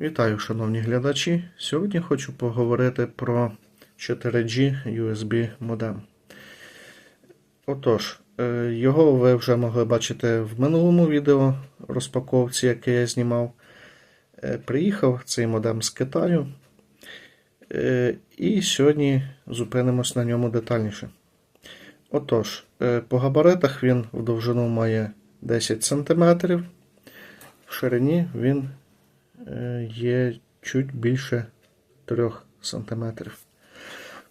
Вітаю, шановні глядачі. Сьогодні хочу поговорити про 4G USB модем. Отож, е, його ви вже могли бачити в минулому відео розпаковці, яке я знімав. Е, Приїхав цей модем з Китаю. Е, І сьогодні зупинимось на ньому детальніше. Отож, по габаритах він в довжину має 10 см, в ширині він є чуть більше 3 см.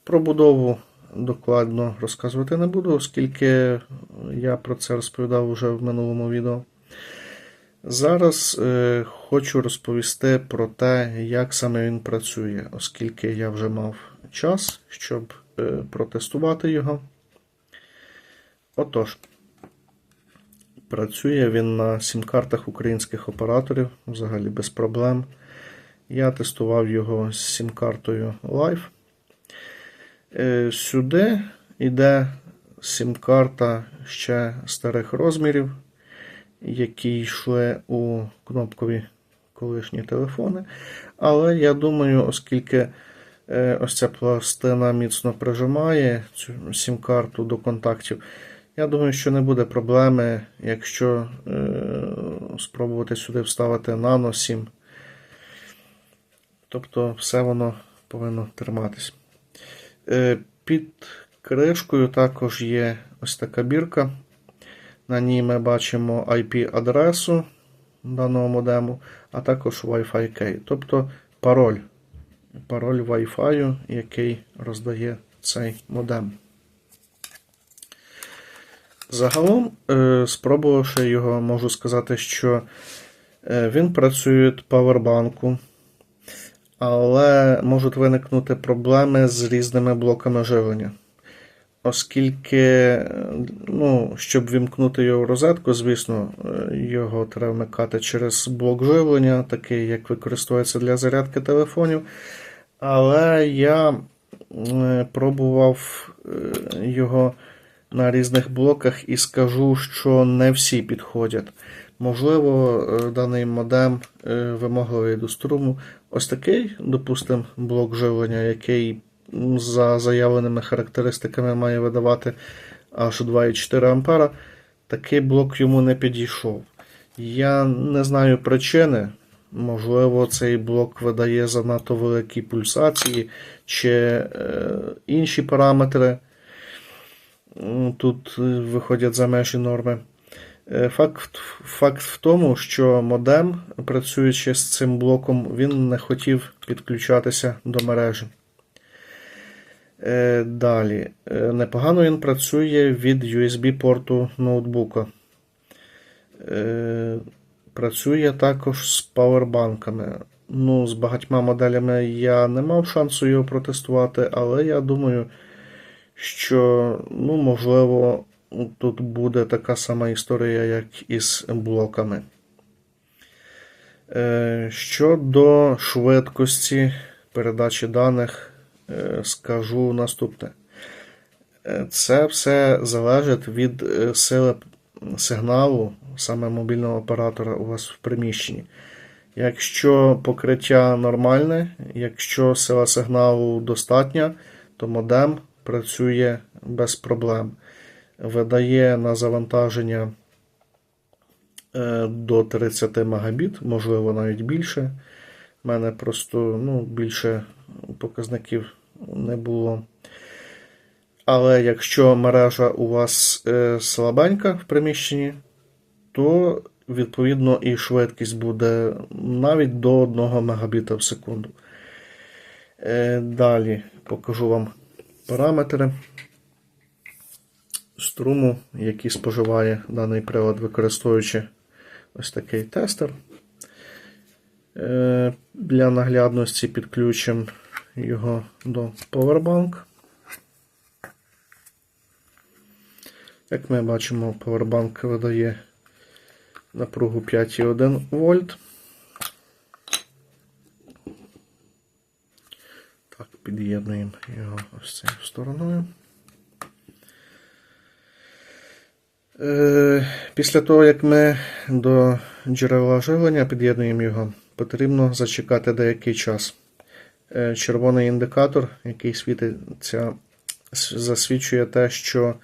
Про будову докладно розказувати не буду, оскільки я про це розповідав вже в минулому відео. Зараз е, хочу розповісти про те, як саме він працює, оскільки я вже мав час, щоб е, протестувати його. Отож, працює він на сім-картах українських операторів, взагалі без проблем. Я тестував його з сім-картою Live. Е, Сюди йде сім-карта ще старих розмірів, які йшли у кнопкові колишні телефони. Але я думаю, оскільки е, ось ця пластина міцно прижимає цю сім-карту до контактів, я думаю, що не буде проблеми, якщо е, спробувати сюди вставити нано 7. Тобто все воно повинно триматись. Е, під кришкою також є ось така бірка. На ній ми бачимо IP-адресу даного модему, а також Wi-Fi key, тобто пароль. Пароль Wi-Fi, який роздає цей модем. Загалом, е, спробувавши його, можу сказати, що е, він працює павербанку, але можуть виникнути проблеми з різними блоками живлення. Оскільки, е, ну, щоб вімкнути його в розетку, звісно, його треба вмикати через блок живлення, такий, як використовується для зарядки телефонів. Але я пробував його на різних блоках і скажу, що не всі підходять. Можливо, е, даний модем е, вимогливий до струму. Ось такий, допустимо, блок живлення, який за заявленими характеристиками має видавати аж 2,4 А. Такий блок йому не підійшов. Я не знаю причини. Можливо, цей блок видає занадто великі пульсації чи е, інші параметри тут е, виходять за межі норми. Е, Факт, факт в тому, що модем, працюючи з цим блоком, він не хотів підключатися до мережі. Е, Далі. Непогано він працює від USB-порту ноутбука. Працює також з павербанками. Ну, з багатьма моделями я не мав шансу його протестувати, але я думаю, що, ну, можливо, тут буде така сама історія, як і з блоками. Е, Щодо швидкості передачі даних, е, скажу наступне. Е, Це все залежить від сили сигналу саме мобільного оператора у вас в приміщенні. Якщо покриття нормальне, якщо сила сигналу достатня, то модем працює без проблем. Видає на завантаження е, до 30 Мбіт, можливо, навіть більше. У мене просто ну, більше показників не було. Але якщо мережа у вас е, слабенька в приміщенні, то відповідно і швидкість буде навіть до 1 Мбіта в секунду. Е, Далі покажу вам параметри струму, який споживає даний прилад, використовуючи ось такий тестер. Е, Для наглядності підключимо його до Powerbank. Як ми бачимо, Powerbank видає напругу 5,1 вольт. Під'єднуємо його ось цією стороною. Е, Після того, як ми до джерела живлення під'єднуємо його потрібно зачекати деякий час. Е, Червоний індикатор, який світиться, засвідчує те, що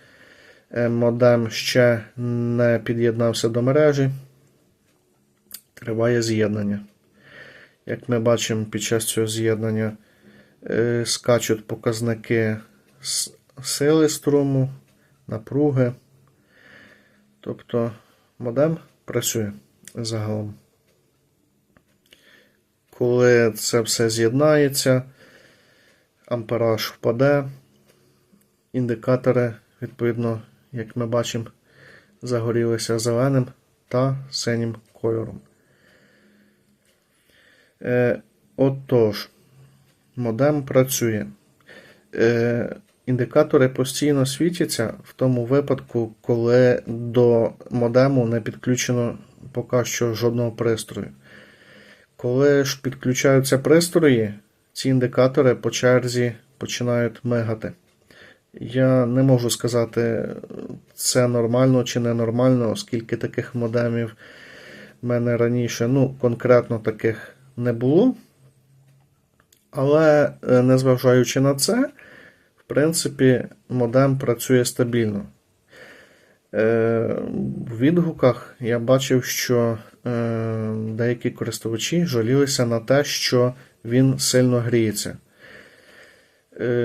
е, модем ще не під'єднався до мережі. Триває з'єднання. Як ми бачимо, під час цього з'єднання скачуть показники сили струму, напруги. Тобто модем працює загалом. Коли це все з'єднається, ампераж впаде, індикатори, відповідно, як ми бачимо, загорілися зеленим та синім кольором. Е, отож, модем працює. Е, індикатори постійно світяться в тому випадку, коли до модему не підключено поки що жодного пристрою. Коли ж підключаються пристрої, ці індикатори по черзі починають мигати. Я не можу сказати, це нормально чи ненормально, оскільки таких модемів в мене раніше, ну, конкретно таких не було. Але е, незважаючи на це, в принципі, модем працює стабільно. Е, В відгуках я бачив, що е, деякі користувачі жалілися на те, що він сильно гріється.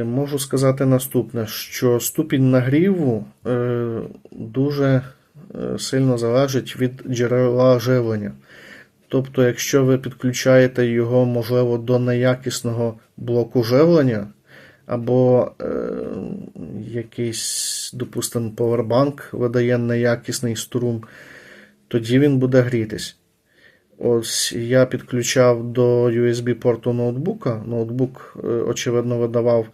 Можу сказати наступне, що ступінь нагріву дуже сильно залежить від джерела живлення. Тобто, якщо ви підключаєте його, можливо, до неякісного блоку живлення, або е, якийсь, допустимо, повербанк видає неякісний струм, тоді він буде грітись. Ось я підключав до USB-порту ноутбука. Ноутбук, е, очевидно, видавав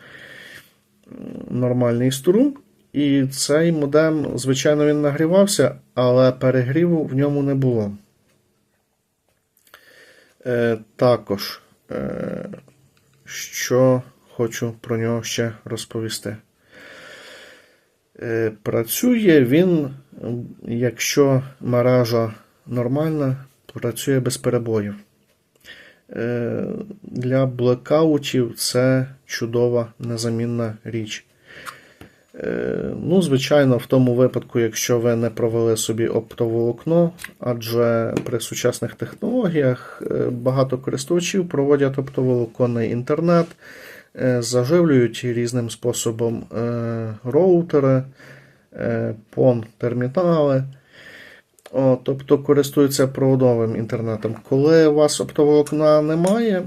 нормальний струм. І цей модем, звичайно, він нагрівався, але перегріву в ньому не було. Е, також, е, що хочу про нього ще розповісти. Е, працює він, якщо мережа нормальна, працює без перебоїв. Е, для блекаутів це чудова незамінна річ. Е, Ну, звичайно, в тому випадку, якщо ви не провели собі оптоволокно, адже при сучасних технологіях е, багато користувачів проводять оптоволоконний інтернет, е, заживлюють різним способом роутери, PON-термінали. О, тобто користуються проводовим інтернетом. Коли у вас оптоволокна немає,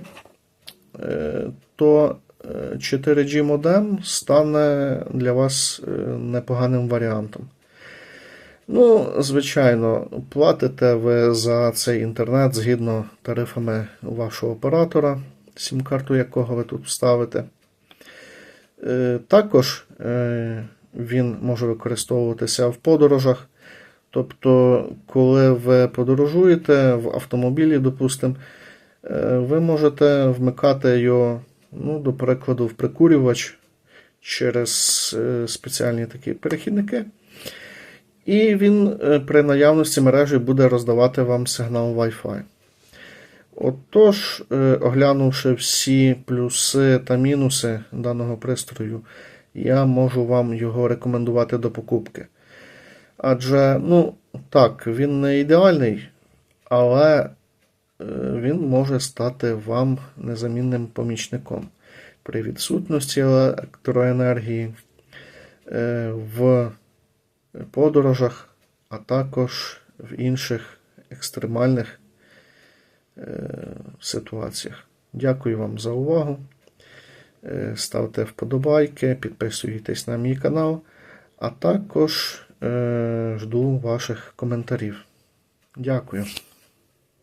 то 4G модем стане для вас е, непоганим варіантом. Ну, звичайно, платите ви за цей інтернет згідно тарифами вашого оператора, сім-карту якого ви тут вставите. Е, Також е, він може використовуватися в подорожах. Тобто, коли ви подорожуєте в автомобілі, допустимо, ви можете вмикати його, ну, до прикладу, в прикурювач через е, спеціальні такі перехідники. І він е, при наявності мережі буде роздавати вам сигнал Wi-Fi. Отож, е, оглянувши всі плюси та мінуси даного пристрою, я можу вам його рекомендувати до покупки. Адже, ну, так, він не ідеальний, але він може стати вам незамінним помічником при відсутності електроенергії е, в подорожах, а також в інших екстремальних е, ситуаціях. Дякую вам за увагу. Е, Ставте вподобайки, підписуйтесь на мій канал, а також е, жду ваших коментарів. Дякую.